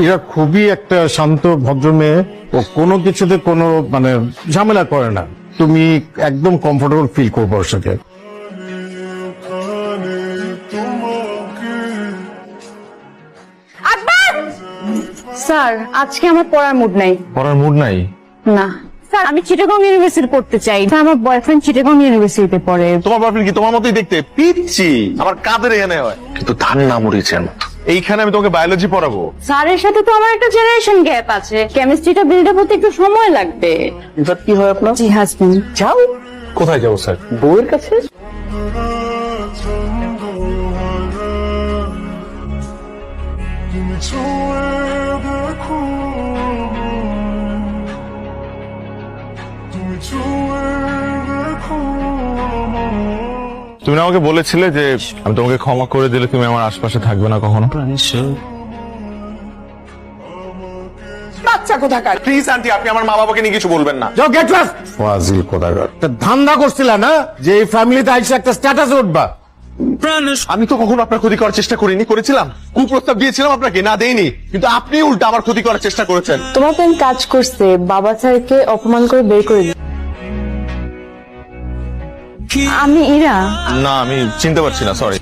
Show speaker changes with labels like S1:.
S1: এরা খুবই একটা শান্ত ভদ্র মেয়ে। ও কোনো কিছুতে কোনো মানে ঝামেলা করে না। তুমি একদম কমফোর্টেবল ফিল করব ওর সাথে।
S2: স্যার আজকে আমার পড়ার মুড নাই।
S3: পড়ার মুড নাই?
S2: না। স্যার আমি চিটাগং ইউনিভার্সিটি পড়তে চাই। স্যার, আমার বয়ফ্রেন্ড চিটাগং ইউনিভার্সিটিতে পড়ে।
S3: তোমার বয়ফ্রেন্ড কি তোমার মতোই দেখতে? পিচ্ছি। আমার কাদের এখানে হয়? কিন্তু ধান না মরিচের মতো। এইখানে আমি তোমাকে বায়োলজি পড়াবো।
S2: স্যারের সাথে তো আমার একটা জেনারেশন গ্যাপ আছে। কেমিস্ট্রিটা বিল্ড আপ হতে একটু সময় লাগবে।
S3: এবার কি হয় আপনার?
S2: জি হাজবেন্ড
S3: যাও। কোথায় যাব স্যার? বউয়ের কাছে? তুমি না আমাকে বলেছিলে যে আমি তোমাকে ক্ষমা করে দিলে তুমি আমার আশপাশে থাকবে না কখনো।
S4: বাচ্চা কোথাকার?
S3: প্লিজ আন্টি আপনি আমার মা বাবাকে নিয়ে কিছু বলবেন না।
S1: যাও গেট লস্ট ফাজিল কোথাকার। তা ধান্দা করছিলা না? যে এই ফ্যামিলিতে আইসা একটা স্ট্যাটাস উঠবা।
S3: আমি তো কখনো আপনার ক্ষতি করার চেষ্টা করিনি করেছিলাম। কুপ্রস্তাব দিয়েছিলাম আপনাকে না দেইনি। কিন্তু আপনি উল্টা আমার ক্ষতি করার চেষ্টা করেছেন।
S2: তোমার প্ল্যান কাজ করছে বাবা স্যারকে অপমান করে বের করে দিই। আমি ইরা।
S3: না আমি চিনতে পারছি না সরি